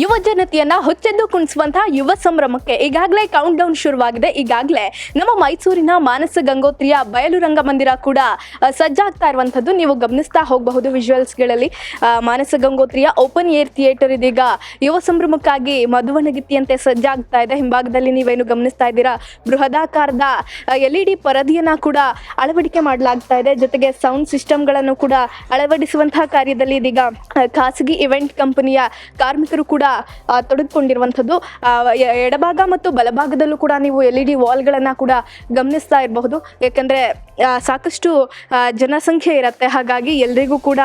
ಯುವ ಜನತೆಯನ್ನ ಹೊಚ್ಚೆದ್ದು ಕುಣಿಸುವಂತಹ ಯುವ ಸಂಭ್ರಮಕ್ಕೆ ಈಗಾಗಲೇ ಕೌಂಟ್ ಡೌನ್ ಶುರುವಾಗಿದೆ. ಈಗಾಗಲೇ ನಮ್ಮ ಮೈಸೂರಿನ ಮಾನಸ ಗಂಗೋತ್ರಿಯ ಬಯಲು ರಂಗಮಂದಿರ ಕೂಡ ಸಜ್ಜಾಗ್ತಾ ಇರುವಂಥದ್ದು. ನೀವು ಗಮನಿಸ್ತಾ ಹೋಗಬಹುದು ವಿಜುವಲ್ಸ್ಗಳಲ್ಲಿ ಮಾನಸ ಗಂಗೋತ್ರಿಯ ಓಪನ್ ಏರ್ ಥಿಯೇಟರ್ ಇದೀಗ ಯುವ ಸಂಭ್ರಮಕ್ಕಾಗಿ ಮಧುವಣಗಿತ್ತಿಯಂತೆ ಸಜ್ಜಾಗ್ತಾ ಇದೆ. ಹಿಂಭಾಗದಲ್ಲಿ ನೀವೇನು ಗಮನಿಸ್ತಾ ಇದ್ದೀರಾ? ಬೃಹದಾಕಾರದ ಎಲ್ ಇ ಡಿ ಪರದಿಯನ್ನು ಕೂಡ ಅಳವಡಿಕೆ ಮಾಡಲಾಗ್ತಾ ಇದೆ. ಜೊತೆಗೆ ಸೌಂಡ್ ಸಿಸ್ಟಮ್ಗಳನ್ನು ಕೂಡ ಅಳವಡಿಸುವಂತಹ ಕಾರ್ಯದಲ್ಲಿ ಇದೀಗ ಖಾಸಗಿ ಇವೆಂಟ್ ಕಂಪನಿಯ ಕಾರ್ಮಿಕರು ಕೂಡ ತೊಡಗಿಕೊಂಡಿರುವಂಥದ್ದು. ಎಡಭಾಗ ಮತ್ತು ಬಲಭಾಗದಲ್ಲೂ ಕೂಡ ನೀವು ಎಲ್ ಇ ಡಿ ವಾಲ್ಗಳನ್ನು ಕೂಡ ಗಮನಿಸ್ತಾ ಇರಬಹುದು. ಯಾಕಂದರೆ ಸಾಕಷ್ಟು ಜನಸಂಖ್ಯೆ ಇರುತ್ತೆ. ಹಾಗಾಗಿ ಎಲ್ರಿಗೂ ಕೂಡ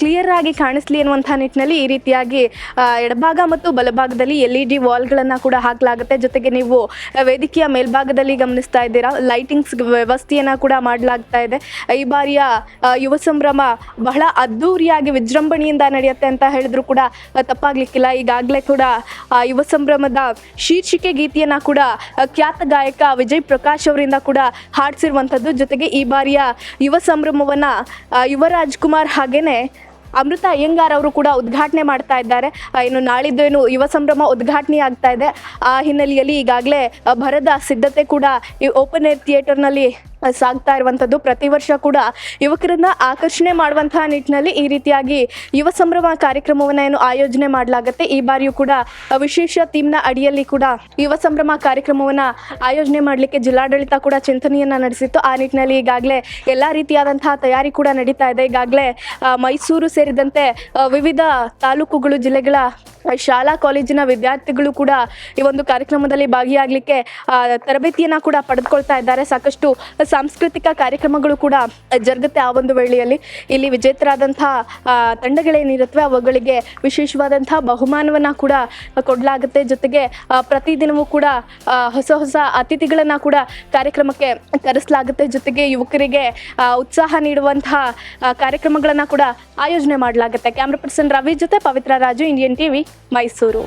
ಕ್ಲಿಯರ್ ಆಗಿ ಕಾಣಿಸ್ಲಿ ಅನ್ನುವಂಥ ನಿಟ್ಟಿನಲ್ಲಿ ಈ ರೀತಿಯಾಗಿ ಎಡಭಾಗ ಮತ್ತು ಬಲಭಾಗದಲ್ಲಿ ಎಲ್ ಇ ಡಿ ವಾಲ್ಗಳನ್ನು ಕೂಡ ಹಾಕಲಾಗುತ್ತೆ. ಜೊತೆಗೆ ನೀವು ವೇದಿಕೆಯ ಮೇಲ್ಭಾಗದಲ್ಲಿ ಗಮನಿಸ್ತಾ ಇದ್ದೀರಾ. ಲೈಟಿಂಗ್ಸ್ ವ್ಯವಸ್ಥೆಯನ್ನು ಕೂಡ ಮಾಡಲಾಗ್ತಾ ಇದೆ. ಈ ಬಾರಿಯ ಯುವ ಸಂಭ್ರಮ ಬಹಳ ಅದ್ಧೂರಿಯಾಗಿ ವಿಜೃಂಭಣೆಯಿಂದ ನಡೆಯುತ್ತೆ ಅಂತ ಹೇಳಿದ್ರು ಕೂಡ ತಪ್ಪಾಗ್ಲಿಕ್ಕಿಲ್ಲ. ಈಗಾಗಲೇ ಕೂಡ ಯುವ ಸಂಭ್ರಮದ ಶೀರ್ಷಿಕೆ ಗೀತೆಯನ್ನ ಕೂಡ ಖ್ಯಾತ ಗಾಯಕ ವಿಜಯ್ ಪ್ರಕಾಶ್ ಅವರಿಂದ ಕೂಡ ಹಾಡಿಸಿರುವಂಥದ್ದು. ಜೊತೆಗೆ ಈ ಬಾರಿಯ ಯುವ ಸಂಭ್ರಮವನ್ನ ಯುವರಾಜ್ ಯುವ ರಾಜ್ಕುಮಾರ್ ಹಾಗೇನೆ ಅಮೃತ ಅಯ್ಯಂಗಾರ್ ಅವರು ಕೂಡ ಉದ್ಘಾಟನೆ ಮಾಡ್ತಾ ಇದ್ದಾರೆ. ಇನ್ನು ಏನು ಯುವ ಸಂಭ್ರಮ ಉದ್ಘಾಟನೆ ಆಗ್ತಾ ಇದೆ. ಆ ಹಿನ್ನೆಲೆಯಲ್ಲಿ ಈಗಾಗಲೇ ಭರದ ಸಿದ್ಧತೆ ಕೂಡ ಈ ಓಪನ್ ಏರ್ ಥಿಯೇಟರ್ನಲ್ಲಿ ಸಾಗ್ತಾ ಇರುವಂಥದ್ದು ಪ್ರತಿ ವರ್ಷ ಕೂಡ ಯುವಕರನ್ನ ಆಕರ್ಷಣೆ ಮಾಡುವಂತಹ ನಿಟ್ಟಿನಲ್ಲಿ ಈ ರೀತಿಯಾಗಿ ಯುವ ಸಂಭ್ರಮ ಕಾರ್ಯಕ್ರಮವನ್ನು ಏನು ಆಯೋಜನೆ ಮಾಡಲಾಗುತ್ತೆ. ಈ ಬಾರಿಯೂ ಕೂಡ ವಿಶೇಷ ಥೀಮ್ನ ಅಡಿಯಲ್ಲಿ ಕೂಡ ಯುವ ಸಂಭ್ರಮ ಕಾರ್ಯಕ್ರಮವನ್ನು ಆಯೋಜನೆ ಮಾಡಲಿಕ್ಕೆ ಜಿಲ್ಲಾಡಳಿತ ಕೂಡ ಚಿಂತನೆಯನ್ನು ನಡೆಸಿತ್ತು. ಆ ನಿಟ್ಟಿನಲ್ಲಿ ಈಗಾಗಲೇ ಎಲ್ಲ ರೀತಿಯಾದಂತಹ ತಯಾರಿ ಕೂಡ ನಡೀತಾ ಇದೆ. ಈಗಾಗಲೇ ಮೈಸೂರು ಸೇರಿದಂತೆ ವಿವಿಧ ತಾಲೂಕುಗಳು, ಜಿಲ್ಲೆಗಳ ಶಾಲಾ, ಕಾಲೇಜಿನ ವಿದ್ಯಾರ್ಥಿಗಳು ಕೂಡ ಈ ಒಂದು ಕಾರ್ಯಕ್ರಮದಲ್ಲಿ ಭಾಗಿಯಾಗಲಿಕ್ಕೆ ತರಬೇತಿಯನ್ನು ಕೂಡ ಪಡೆದುಕೊಳ್ತಾ ಇದ್ದಾರೆ. ಸಾಕಷ್ಟು ಸಾಂಸ್ಕೃತಿಕ ಕಾರ್ಯಕ್ರಮಗಳು ಕೂಡ ಜರುಗುತ್ತೆ ಆ ಒಂದು ವೇಳೆಯಲ್ಲಿ. ಇಲ್ಲಿ ವಿಜೇತರಾದಂತಹ ತಂಡಗಳೇನಿರುತ್ತವೆ ಅವುಗಳಿಗೆ ವಿಶೇಷವಾದಂತಹ ಬಹುಮಾನವನ್ನು ಕೂಡ ಕೊಡಲಾಗುತ್ತೆ. ಜೊತೆಗೆ ಪ್ರತಿದಿನವೂ ಕೂಡ ಹೊಸ ಹೊಸ ಅತಿಥಿಗಳನ್ನು ಕೂಡ ಕಾರ್ಯಕ್ರಮಕ್ಕೆ ಕರೆಸಲಾಗುತ್ತೆ. ಜೊತೆಗೆ ಯುವಕರಿಗೆ ಉತ್ಸಾಹ ನೀಡುವಂತಹ ಕಾರ್ಯಕ್ರಮಗಳನ್ನು ಕೂಡ ಆಯೋಜನೆ ಮಾಡಲಾಗುತ್ತೆ. ಕ್ಯಾಮ್ರಾ ಪರ್ಸನ್ ರವಿ ಜೊತೆ ಪವಿತ್ರ ರಾಜು, ಇಂಡಿಯನ್ ಟಿವಿ, ಮೈಸೂರು.